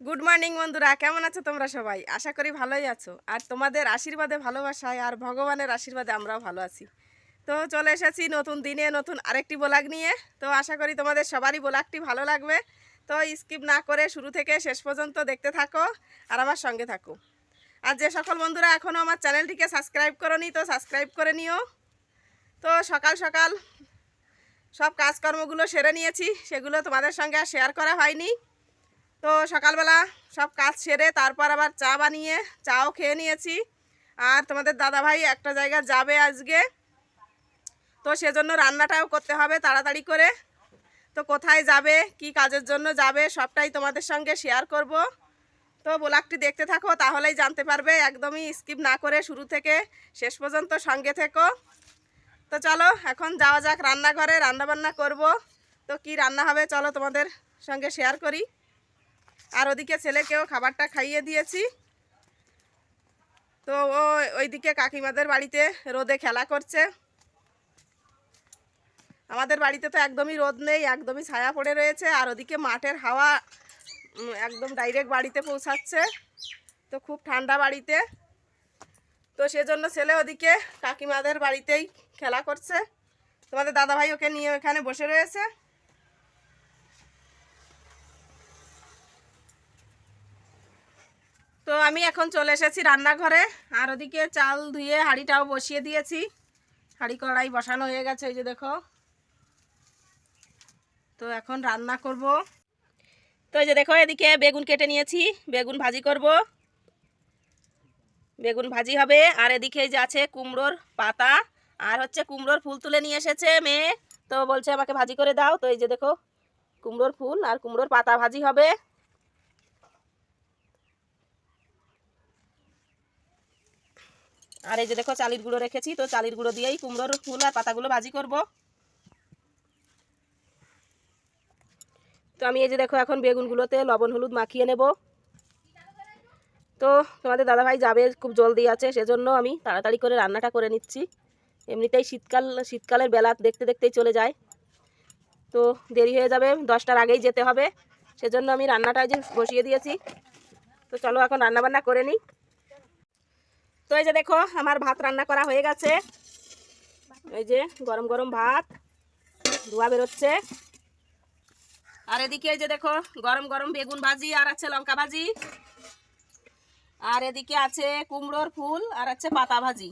Good morning বন্ধুরা। কেমন আছো তোমরা সবাই? আশা করি ভালোই আছো। আর তোমাদের আশীর্বাদে ভালোবাসায় আর ভগবানের আশীর্বাদে আমরাও ভালো আছি। তো চলে এসেছি নতুন দিনে নতুন আরেকটি ব্লগ নিয়ে। তো আশা করি তোমাদের সবারই ব্লগটি ভালো লাগবে। তো স্কিপ না করে শুরু থেকে শেষ পর্যন্ত দেখতে থাকো আর আমার সঙ্গে থাকো। আর যে সকল বন্ধুরা এখনও আমার চ্যানেলটিকে সাবস্ক্রাইব করনি, তো সাবস্ক্রাইব করে নিও। তো সকাল সকাল সব কাজকর্মগুলো সেরে নিয়েছি। সেগুলো তোমাদের সঙ্গে আর শেয়ার করা হয়নি। তো সকালবেলা সব কাজ সেরে তারপর আবার চা বানিয়ে, চাও খেয়ে নিয়েছি। আর তোমাদের দাদাভাই একটা জায়গায় যাবে আজকে। তো সেজন্য রান্নাটাও করতে হবে তাড়াতাড়ি করে। তো কোথায় যাবে, কি কাজের জন্য যাবে, সবটাই তোমাদের সঙ্গে শেয়ার করব। তো ব্লগটি দেখতে থাকো, তাহলেই জানতে পারবে। একদমই স্কিপ না করে শুরু থেকে শেষ পর্যন্ত সঙ্গে থেকো। তো চলো, এখন যাওয়া যাক রান্নাঘরে, রান্নাবান্না করব। তো কি রান্না হবে, চলো তোমাদের সঙ্গে শেয়ার করি। আর ওদিকে ছেলেকেও খাবারটা খাইয়ে দিয়েছি। তো ও ওইদিকে কাকিমাদের বাড়িতে রোদে খেলা করছে। আমাদের বাড়িতে তো একদমই রোদ নেই, একদমই ছায়া পড়ে রয়েছে, আর ওদিকে মাঠের হাওয়া একদম ডাইরেক্ট বাড়িতে পৌঁছাচ্ছে। তো খুব ঠান্ডা বাড়িতে। তো সেজন্য ছেলে ওদিকে কাকিমাদের বাড়িতেই খেলা করছে। তোমাদের দাদাভাই ওকে নিয়ে ওখানে বসে রয়েছে। তো আমি এখন চলে এসেছি রান্নাঘরে। আর ওদিকে চাল ধুয়ে হাঁড়িটাও বসিয়ে দিয়েছি। হাঁড়ি কড়াই বসানো হয়ে গেছে, এই যে দেখো। তো এখন রান্না করব। তো এই যে দেখো, এদিকে বেগুন কেটে নিয়েছি, বেগুন ভাজি করব। বেগুন ভাজি হবে, আর এদিকে যে আছে কুমড়োর পাতা। আর হচ্ছে কুমড়োর ফুল তুলে নিয়ে এসেছে মেয়ে। তো বলছে আমাকে ভাজি করে দাও। তো এই যে দেখো, কুমড়োর ফুল আর কুমড়োর পাতা ভাজি হবে। আর এই যে দেখো চালির গুঁড়ো রেখেছি, তো চালির গুঁড়ো দিয়েই কুমড়োর ফুল আর পাতাগুলো ভাজি করব। তো আমি এই যে দেখো এখন বেগুনগুলোতে লবণ, হলুদ মাখিয়ে নেব। তো তোমাদের দাদাভাই যাবে, খুব জলদি আছে, সেজন্য আমি তাড়াতাড়ি করে রান্নাটা করে নিচ্ছি। এমনিতেই শীতকাল, শীতকালের বেলা দেখতে দেখতেই চলে যায়। তো দেরি হয়ে যাবে, দশটার আগেই যেতে হবে, সেজন্য আমি রান্নাটা যে বসিয়ে দিয়েছি। তো চলো এখন রান্না বান্না করে নিই। তো এই যে দেখো, আমার ভাত রান্না করা হয়ে গেছে। এই যে গরম গরম ভাত, ধোয়া বেরোচ্ছে। আর এদিকে এই যে দেখো, গরম গরম বেগুন ভাজি, আর আছে লঙ্কা ভাজি। আর এদিকে আছে কুমড়োর ফুল, আর আছে পাতা ভাজি।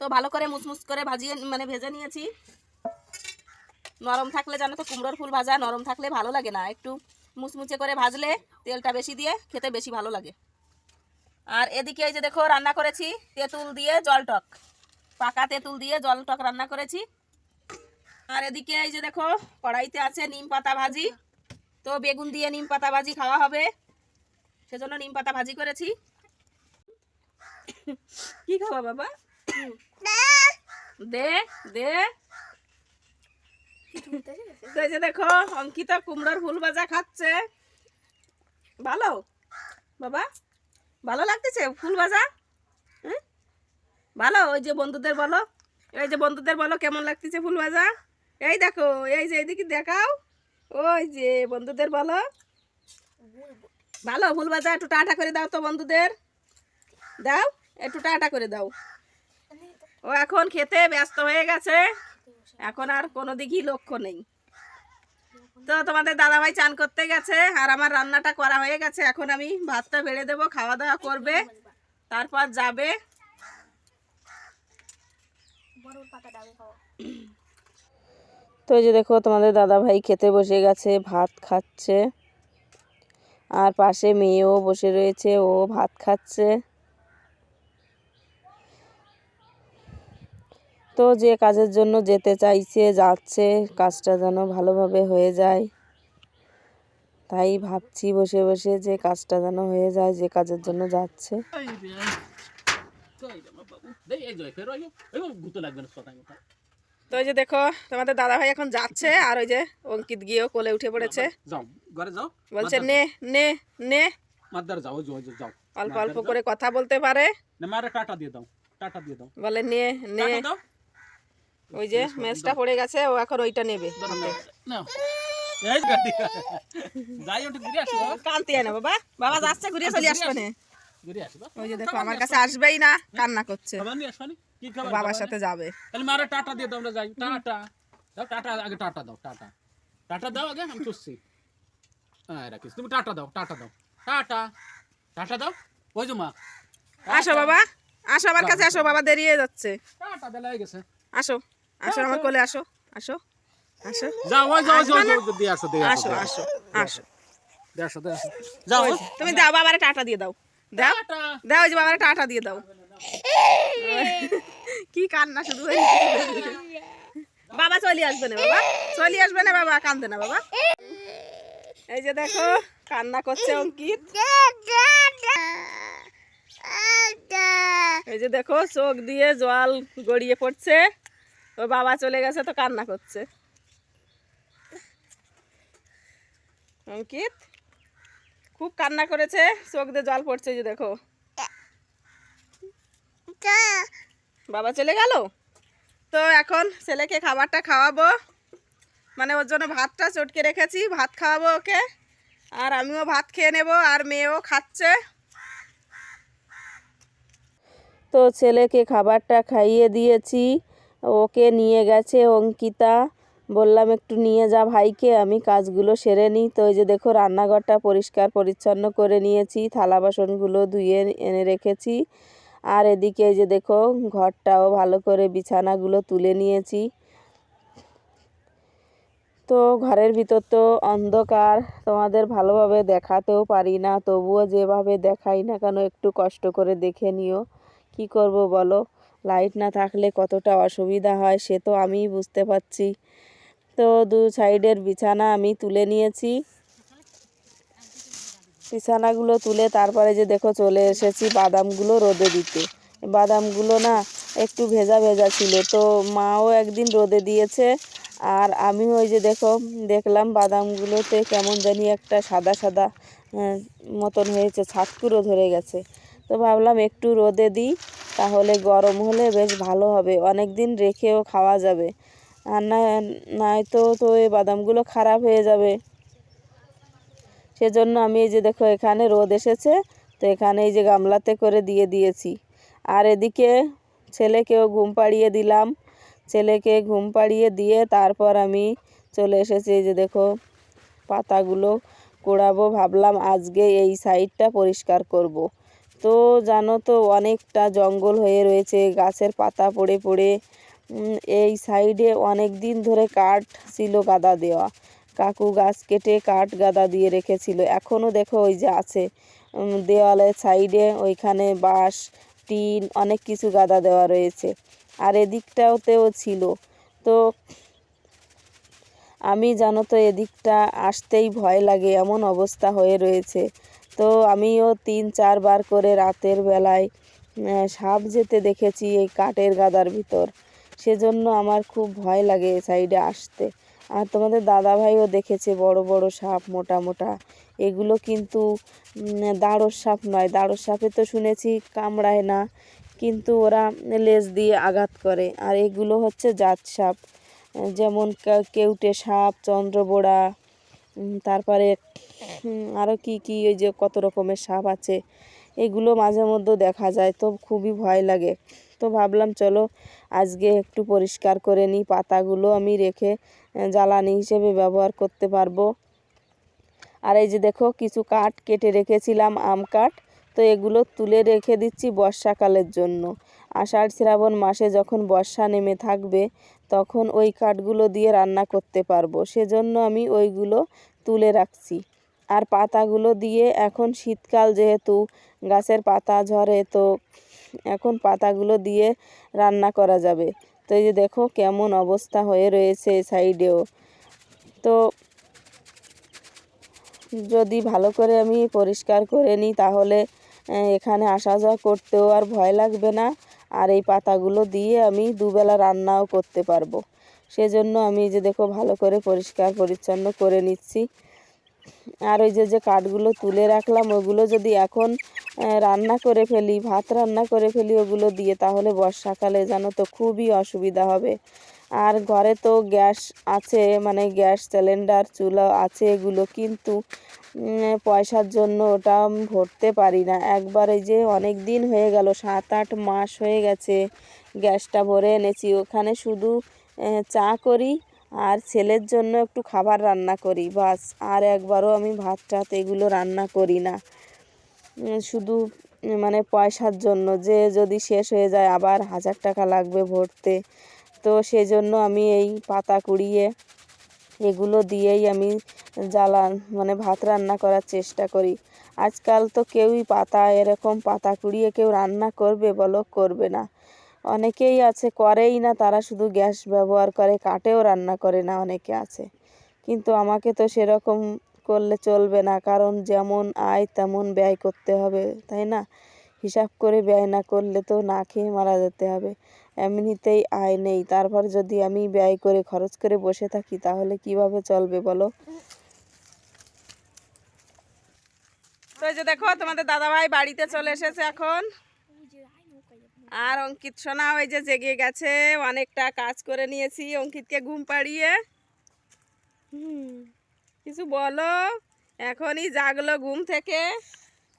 তো ভালো করে মুসমুস করে ভাজিয়ে মানে ভেজে নিয়েছি। নরম থাকলে জানো তো, কুমড়োর ফুল ভাজা নরম থাকলে ভালো লাগে না। একটু মুচমুচে করে ভাজলে তেলটা বেশি দিয়ে খেতে বেশি ভালো লাগে। আর এদিকে এই যে দেখো রান্না করেছি তেঁতুল দিয়ে জলটক পাকা তেঁতুল দিয়ে জলটক রান্না করেছি। আর এদিকে এই যে দেখো কড়াইতে আছে নিম পাতা ভাজি। তো বেগুন দিয়ে নিম পাতা ভাজি খাওয়া হবে। সেজন্য নিম পাতা ভাজি করেছি। কি খাওয়া বাবা? দে। দে যে দেখো অঙ্কিতা কুমড়োর ফুল ভাজা খাচ্ছে। ভালো? বাবা? ভালো লাগতেছে? ফুল ভাজা হুম? ভালো? ওই যে বন্ধুদের বলো। এই যে বন্ধুদের বলো, কেমন লাগতেছে ফুল ভাজা এই দেখো, এই যে এইদিকে দেখাও। ওই যে বন্ধুদের বলো। ভালো? ফুল ভাজা একটু টাটা করে দাও তো বন্ধুদের। দাও, একটু টাটা করে দাও। ও এখন খেতে ব্যস্ত হয়ে গেছে। এখন আর কোনো দিকই লক্ষ্য নেই। তো তোমাদের দাদাভাই চান করতে গেছে, আর আমার রান্নাটা করা হয়ে গেছে। এখন আমি ভাতটা বেড়ে দেবো খাওয়া দাওয়া করবে, তারপর যাবে। তো যে দেখো, তোমাদের দাদাভাই খেতে বসে গেছে, ভাত খাচ্ছে। আর পাশে মেয়েও বসে রয়েছে, ও ভাত খাচ্ছে। তো যে কাজের জন্য যেতে চাইছে যাচ্ছে কাজটা যেন ভালোভাবে হয়ে যায়। তাই ভাবছি বসে বসে যে কাজটা যেন হয়ে যায় যে কাজের জন্য যাচ্ছে। তো ওই যে দেখো তোমাদের দাদা ভাই এখন যাচ্ছে আর ওই যে অঙ্কিত গিয়েও কোলে উঠে পড়েছে। যাও ঘরে যাও বলছে নে নে নে। মাদার যাও যাও যাও, যাও অল্প অল্প করে কথা বলতে পারে। টাটা দিয়ে দাও টাটা দিয়ে দাও। বলে নে নে। ওই যে মেজটা পড়ে গেছে ও এখন ওইটা নেবে না। বাবা। বাবা যাচ্ছে চলে আসবে ওই যে দেখো আমার কাছে আসবেই না কান্না করছে। খাবার নিয়ে আসবানি কি খাবার বাবার সাথে যাবে। তাহলে মারা টাটা দিয়ে দাও আমরা যাই। টাটা। দাও টাটা আগে টাটা দাও টাটা। টাটা দাও আগে আমি চুষছি হ্যাঁ রাখিস। তুমি টাটা দাও টাটা দাও। টাটা। টাটা দাও। ওই যে মা। আসো বাবা। আসো আমার কাছে আসো বাবা দেরি হয়ে যাচ্ছে। টাটা বেলা হয়ে গেছে। আসো। আসো আমার কোলে আসো আসো আসো। যাও যাও যাও যাও দিয়ে আসো দিয়ে আসো আসো আসো আসো। দিয়ে আসো যাও। তুমি দাও বাবারে টাটা দিয়ে দাও। দাও। টাটা। দাও ওই যে বাবারে টাটা দিয়ে দাও। কি কান্না শুধু। বাবা চলে আসবে না বাবা। চলে আসবে না বাবা। কান্দে না বাবা। এই যে দেখো কান্না করছে অঙ্কিত। এই যে দেখো চোখ দিয়ে জল গড়িয়ে পড়ছে। ও বাবা চলে গেছে তো কান্না করছে। অঙ্কিত, খুব কান্না করেছে, চোখ দিয়ে জল পড়ছে যে দেখো। বাবা চলে গেল? তো এখন ছেলেকে খাবারটা খাওয়াবো। মানে ওর জন্য ভাতটা চটকে রেখেছি, ভাত খাওয়াবো ওকে। আর আমিও ভাত খেয়ে নেব, আর মেয়েও খাচ্ছে। তো ছেলেকে খাবারটা খাইয়ে দিয়েছি। ওকে নিয়ে গেছে অঙ্কিতা। বললাম, একটু নিয়ে যা ভাইকে, আমি কাজগুলো সেরে নিই। তো এই যে দেখো, রান্নাঘরটা পরিষ্কার পরিচ্ছন্ন করে নিয়েছি, থালা বাসনগুলো ধুয়ে এনে রেখেছি। আর এদিকে এই যে দেখো, ঘরটাও ভালো করে বিছানাগুলো তুলে নিয়েছি। তো ঘরের ভিতর তো অন্ধকার, তোমাদের ভালোভাবে দেখাতেও পারি না, তবুও যেভাবে দেখাই না কেন, একটু কষ্ট করে দেখে নিও। কি করব বলো? লাইট না থাকলে কতটা অসুবিধা হয় সে তো আমিই বুঝতে পারছি। তো দু সাইডের বিছানা আমি তুলে নিয়েছি। বিছানাগুলো তুলে তারপরে যে দেখো চলে এসেছি বাদামগুলো রোদে দিতে। বাদামগুলো না একটু ভেজা ভেজা ছিল তো মাও একদিন রোদে দিয়েছে আর আমি ওই যে দেখো দেখলাম বাদামগুলোতে কেমন জানি একটা সাদা সাদা মতন হয়েছে ছাতকুরো ধরে গেছে। তো ভাবলাম একটু রোদে দিই। তাহলে গরম হলে বেশ ভালো হবে। অনেক দিন রেখেও খাওয়া যাবে। আর না নয়তো তো এই বাদামগুলো খারাপ হয়ে যাবে। সেজন্য আমি এই যে দেখো, এখানে রোদ এসেছে, তো এখানে এই যে গামলাতে করে দিয়ে দিয়েছি। আর এদিকে ছেলেকেও ঘুম পাড়িয়ে দিলাম। ছেলেকে ঘুম পাড়িয়ে দিয়ে তারপর আমি চলে এসেছি। এই যে দেখো, পাতাগুলো কোড়াবো, ভাবলাম আজকে এই সাইডটা পরিষ্কার করব। তো জানো তো, অনেকটা জঙ্গল হয়ে রয়েছে, গাছের পাতা পড়ে পড়ে। এই সাইডে অনেক দিন ধরে কাঠ ছিল গাদা দেওয়া। কাকু গাছ কেটে কাঠ গাদা দিয়ে রেখেছিল। এখনও দেখো ওই যে আছে। দেওয়ালের সাইডে ওইখানে বাঁশ, টিন, অনেক কিছু গাদা দেওয়া রয়েছে। আর এদিকটাওতেও ছিল। তো আমি জানো তো, এদিকটা আসতেই ভয় লাগে, এমন অবস্থা হয়ে রয়েছে। তো আমিও তিন চারবার করে রাতের বেলায় সাপ যেতে দেখেছি এই কাঠের গাদার ভিতর। সেজন্য আমার খুব ভয় লাগে এই সাইডে আসতে। আর তোমাদের দাদাভাইও দেখেছে বড় বড় সাপ, মোটা মোটা। এগুলো কিন্তু দাঁড়র সাপ নয়। দাঁড়র সাপে তো শুনেছি কামড়ায় না, কিন্তু ওরা লেজ দিয়ে আঘাত করে। আর এগুলো হচ্ছে জাত সাপ। যেমন কেউটে সাপ, চন্দ্রবোড়া তারপরে আরও কি কি ওই যে কত রকমের সাপ আছে, এগুলো মাঝে মধ্যে দেখা যায়, তো খুবই ভয় লাগে। তো ভাবলাম চলো, আজকে একটু পরিষ্কার করে নিই, পাতাগুলো আমি রেখে জ্বালানি হিসেবে ব্যবহার করতে পারব। আর এই যে দেখো, কিছু কাঠ কেটে রেখেছিলাম, আম কাঠ, তো এগুলো তুলে রেখে দিচ্ছি বর্ষাকালের জন্য। আষাঢ় শ্রাবণ মাসে যখন বর্ষা নেমে থাকবে, তখন ওই কাঠগুলো দিয়ে রান্না করতে পারব। সেজন্য আমি ওইগুলো তুলে রাখছি। আর পাতাগুলো দিয়ে এখন শীতকাল যেহেতু, গাছের পাতা ঝরে, তো এখন পাতাগুলো দিয়ে রান্না করা যাবে। তো এই যে দেখো কেমন অবস্থা হয়ে রয়েছে সাইডেও। তো যদি ভালো করে আমি পরিষ্কার করে নিই, তাহলে এখানে আসা যাওয়া করতেও আর ভয় লাগবে না। আর এই পাতাগুলো দিয়ে আমি দুবেলা রান্নাও করতে পারব। সেজন্য আমি যে দেখো ভালো করে পরিষ্কার পরিচ্ছন্ন করে নিচ্ছি। আর ওই যে যে কাঠগুলো তুলে রাখলাম, ওগুলো যদি এখন রান্না করে ফেলি, ভাত রান্না করে ফেলি, ওগুলো দিয়ে তাহলে বর্ষাকালে জানো তো খুবই অসুবিধা হবে। আর ঘরে তো গ্যাস আছে মানে গ্যাস সিলিন্ডার, চুলা আছে এগুলো, কিন্তু পয়সার জন্য ওটা ভরতে পারি না। একবার এই যে অনেক দিন হয়ে গেল, সাত আট মাস হয়ে গেছে, গ্যাসটা ভরে এনেছি। ওখানে শুধু চা করি আর ছেলের জন্য একটু খাবার রান্না করি, বাস। আর একবারও আমি ভাত টাত এগুলো রান্না করি না। শুধু মানে পয়সার জন্য যে যদি শেষ হয়ে যায়, আবার হাজার টাকা লাগবে ভরতে। তো সেজন্য আমি এই পাতা কুড়িয়ে এগুলো দিয়েই আমি জ্বালান মানে ভাত রান্না করার চেষ্টা করি। আজকাল তো কেউই পাতা, এরকম পাতা কুড়িয়ে কেউ রান্না করবে বলো, করবে না। অনেকেই আছে, করেই না, তারা শুধু গ্যাস ব্যবহার করে কাঠেও রান্না করে না, অনেকে আছে। কিন্তু আমাকে তো সেরকম করলে চলবে না, কারণ যেমন আয় তেমন ব্যয় করতে হবে, তাই না? হিসাব করে ব্যয় না করলে তো না খেয়ে মারা যেতে হবে। এমনিতেই আয় নেই। তারপর যদি আমি ব্যয় করে খরচ করে বসে থাকি, তাহলে কীভাবে চলবে বলো? যে দেখো, তোমাদের দাদাভাই বাড়িতে চলে এসেছে এখন। আর অঙ্কিত সোনা ওই যে জেগে গেছে, অনেকটা কাজ করে নিয়েছি অঙ্কিতকে ঘুম পাড়িয়ে। কিছু বলো? এখনই জাগলো ঘুম থেকে।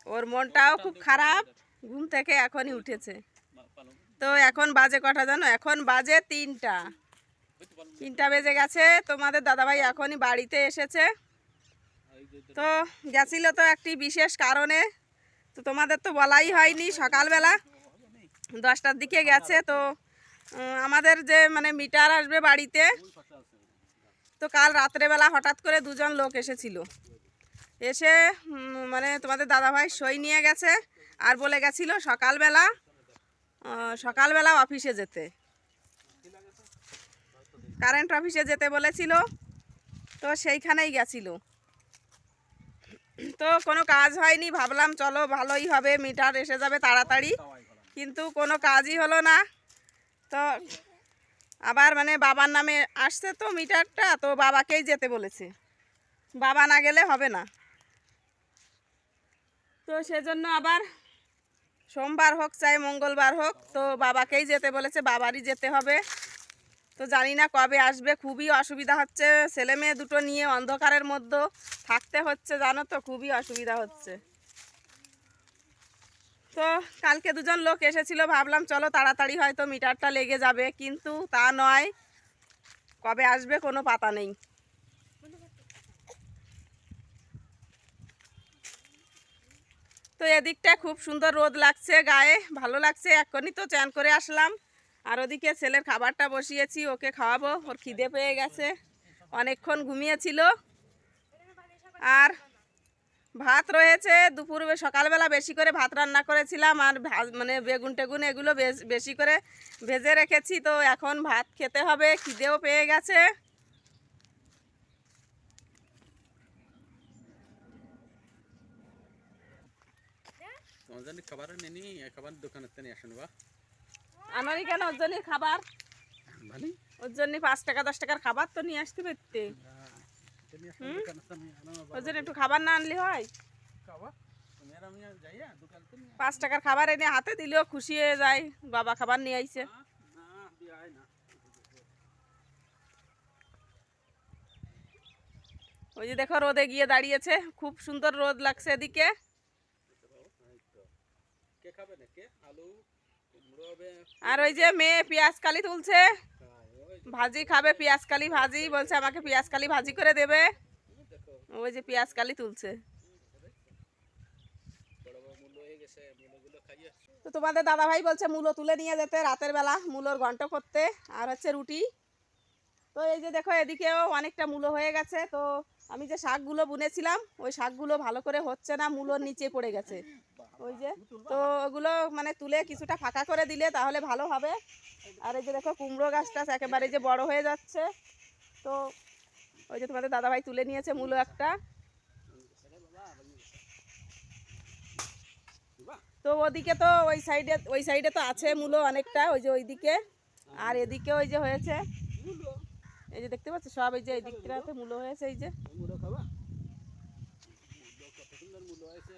ওর মনটাও খুব খারাপ। ঘুম থেকে এখনই উঠেছে। তো এখন বাজে কটা জানো? এখন বাজে তিনটা। তিনটা বেজে গেছে। তোমাদের দাদাভাই এখনই বাড়িতে এসেছে। তো গেছিল তো একটি বিশেষ কারণে। তো তোমাদের তো বলাই হয়নি সকালবেলা। দশটার দিকে গেছে। তো আমাদের যে মানে মিটার আসবে বাড়িতে, তো কাল রাত্রেবেলা হঠাৎ করে দুজন লোক এসেছিল। এসে মানে তোমাদের দাদাভাই সই নিয়ে গেছে। আর বলে গেছিল সকালবেলা সকালবেলা অফিসে যেতে। কারেন্ট অফিসে যেতে বলেছিল, তো সেইখানেই গেছিল। তো কোনো কাজ হয়নি, ভাবলাম চলো ভালোই হবে, মিটার এসে যাবে তাড়াতাড়ি। কিন্তু কোনো কাজই হলো না। তো আবার মানে বাবার নামে আসছে তো মিটারটা, তো বাবাকেই যেতে বলেছে। বাবা না গেলে হবে না। তো সেজন্য আবার সোমবার হোক, চাই মঙ্গলবার হোক, তো বাবাকেই যেতে বলেছে, বাবারই যেতে হবে। তো জানি না কবে আসবে, খুবই অসুবিধা হচ্ছে, ছেলে মেয়ে দুটো নিয়ে অন্ধকারের মধ্যে থাকতে হচ্ছে, জানো তো, খুবই অসুবিধা হচ্ছে। তো কালকে দুজন লোক এসেছিল, ভাবলাম চলো তাড়াতাড়ি হয়তো মিটারটা লেগে যাবে, কিন্তু তা নয়, কবে আসবে কোনো পাতা নেই। তো এদিকটা খুব সুন্দর রোদ লাগছে গায়ে, ভালো লাগছে। এক্ষুনি তো চ্যান করে আসলাম। আর ওদিকে ছেলের খাবারটা বসিয়েছি, ওকে খাওয়াবো, ওর খিদে পেয়ে গেছে। অনেকক্ষণ ঘুমিয়েছিল। আর ভাত রয়েছে, দুপুর সকালবেলা বেশি করে ভাত রান্না করেছিলাম। আর মানে বেগুন টেগুন এগুলো বেশি করে ভেজে রেখেছি। তো এখন ভাত খেতে হবে, খিদেও পেয়ে গেছে। খাবার নেনি খাবার আসেন বা। আনারি কেন ওর জন্য খাবার? ভালো ওর জন্য পাঁচ টাকা দশ টাকার খাবার তো নিয়ে আসতে পারতে। দোকানের ওর জন্য একটু খাবার না আনলে হয়? পাঁচ টাকার খাবার এনে হাতে দিলেও খুশি হয়ে যায় বাবা খাবার নিয়ে আইছে। ওই যে দেখো রোদে গিয়ে দাঁড়িয়েছে খুব সুন্দর রোদ লাগছে এদিকে কে খাবে না কে আলু কুমড়ো হবে আর ওই যে মেয়ে পেঁয়াজ কালি তুলছে। ভাজি খাবে, পেঁয়াজ কালি ভাজি, বলছে আমাকে পেঁয়াজ কালি ভাজি করে দেবে। ওই যে পেঁয়াজ কালি তুলছে। তো তোমাদের দাদা ভাই বলছে মূলো তুলে নিয়ে যেতে রাতের বেলা, মূলোর ঘন্ট করতে, আর হচ্ছে রুটি। তো এই যে দেখো, এদিকেও অনেকটা মূলো হয়ে গেছে। তো আমি যে শাকগুলো বুনেছিলাম, ওই শাকগুলো ভালো করে হচ্ছে না, মূলোর নিচে পড়ে গেছে। ওই যে, তো ওগুলো মানে তুলে কিছুটা ফাঁকা করে দিলে তাহলে ভালো হবে। আর এই যে দেখো, কুমড়ো গাছটা একেবারে যে বড় হয়ে যাচ্ছে। তো ওই যে তোমাদের দাদাভাই তুলে নিয়েছে মূলো একটা। তো ওদিকে তো ওই সাইডে ওই সাইডে তো আছে মূলো অনেকটা, ওই যে ওইদিকে। আর এদিকে ওই যে হয়েছে, এই যে দেখতে পাচ্ছ? সব এই যে এই দিকটাতে মূলো হয়েছে, এই যে মূল্য খাবা মূল্য কত সুন্দর মূল্য হয়েছে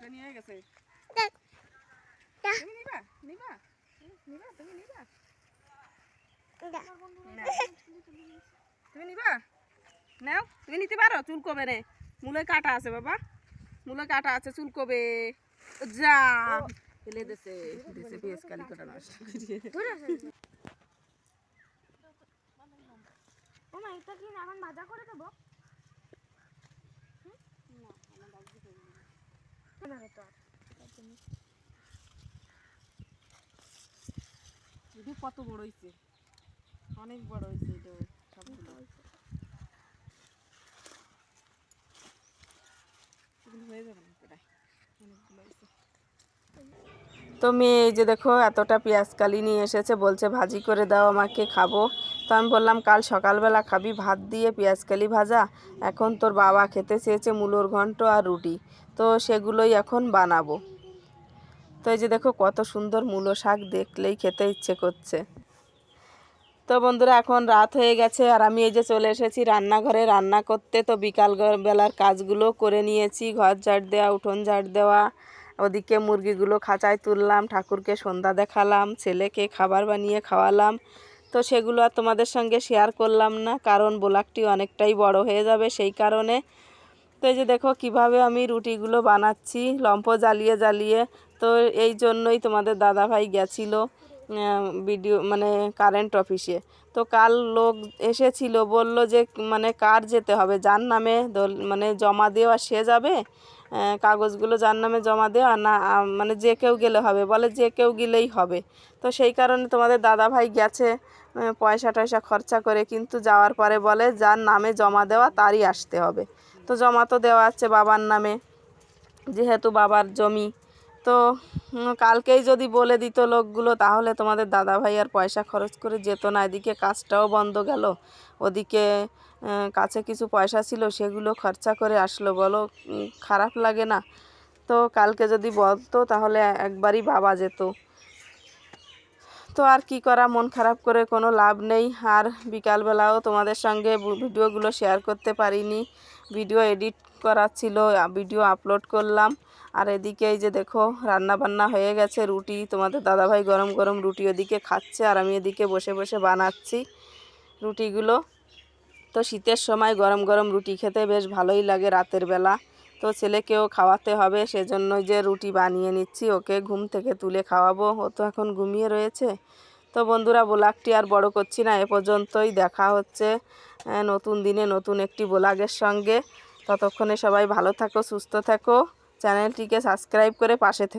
উঠে নিয়ে গেছে। তুমি নিবা নিবা নিবা তুমি নিবা। তুমি নিবা? নাও তুমি নিতে পারো চুল কবে রে। মূলে কাটা আছে বাবা। মূলে কাটা আছে চুল কবে যা। ফেলে দেশে দেশে পেঁয়াজ কালি কাটা নষ্ট করিয়ে। ও মা এটা কি এখন ভাজা করে দেবো? কত বড় হয়েছে অনেক বড় হয়েছে হয়ে তো মেয়ে এই যে দেখো, এতটা পেঁয়াজ কালি নিয়ে এসেছে, বলছে ভাজি করে দাও আমাকে, খাব। তো আমি বললাম, কাল সকালবেলা খাবি ভাত দিয়ে পেঁয়াজ কালি ভাজা। এখন তোর বাবা খেতে চেয়েছে মূলোর ঘন্ট আর রুটি। তো সেগুলোই এখন বানাবো। তো এই যে দেখো কত সুন্দর মূলো শাক দেখলেই খেতে ইচ্ছে করছে। তো বন্ধুরা, এখন রাত হয়ে গেছে আর আমি এই যে চলে এসেছি রান্নাঘরে। রান্না করতে তো বিকাল বেলার কাজগুলো করে নিয়েছি। ঘর ঝাড় দেওয়া, উঠোন ঝাড় দেওয়া, ওদিকে মুরগিগুলো খাঁচায় তুললাম, ঠাকুরকে সন্ধ্যা দেখালাম, ছেলেকে খাবার বানিয়ে খাওয়ালাম। তো সেগুলো আর তোমাদের সঙ্গে শেয়ার করলাম না, কারণ ব্লগটি অনেকটাই বড় হয়ে যাবে সেই কারণে। তো এই যে দেখো কীভাবে আমি রুটিগুলো বানাচ্ছি লম্ফ জ্বালিয়ে জ্বালিয়ে। তো এই জন্যই তোমাদের দাদাভাই গেছিল ভিডিও মানে কারেন্ট অফিসে তো কাল লোক এসেছিল, বলল যে মানে কার যেতে হবে, যার নামে মানে জমা দেওয়া সে যাবে? কাগজগুলো যার নামে জমা দেওয়া না মানে যে কেউ গেলে হবে, বলে যে কেউ গেলেই হবে। তো সেই কারণে তোমাদের দাদাভাই গেছে পয়সা টয়সা খরচা করে, কিন্তু যাওয়ার পরে বলে যার নামে জমা দেওয়া তারই আসতে হবে। তো জমা তো দেওয়া আছে বাবার নামে, যেহেতু বাবার জমি। তো কালকেই যদি বলে দিত লোকগুলো, তাহলে তোমাদের দাদা ভাই আর পয়সা খরচ করে যেত না। এদিকে কাজটাও বন্ধ গেল। ওদিকে কাছে কিছু পয়সা ছিল, সেগুলো খরচা করে আসলো। বলো খারাপ লাগে না? তো কালকে যদি বলতো, তাহলে একবারই বাবা যেত। তো আর কি করা, মন খারাপ করে কোনো লাভ নেই। আর বিকালবেলাও তোমাদের সঙ্গে ভিডিওগুলো শেয়ার করতে পারিনি। ভিডিও এডিট করা ছিল, ভিডিও আপলোড করলাম। আর এদিকে এই যে দেখো রান্না বান্না হয়ে গেছে, রুটি। তোমাদের দাদাভাই গরম গরম রুটি ওদিকে খাচ্ছে, আর আমি এদিকে বসে বসে বানাচ্ছি রুটিগুলো। তো শীতের সময় গরম গরম রুটি খেতে বেশ ভালোই লাগে রাতের বেলা। তো ছেলেকেও খাওয়াতে হবে সেজন্য যে রুটি বানিয়ে নিচ্ছি, ওকে ঘুম থেকে তুলে খাওয়াবো। ও তো এখন ঘুমিয়ে রয়েছে। তো বন্ধুরা, ব্লাগটি আর বড় করছি না, এ পর্যন্তই। দেখা হচ্ছে নতুন দিনে নতুন একটি ব্লাগের সঙ্গে। ততক্ষণে সবাই ভালো থাকো, সুস্থ থাকো। চ্যানেলটিকে সাবস্ক্রাইব করে পাশে থেকো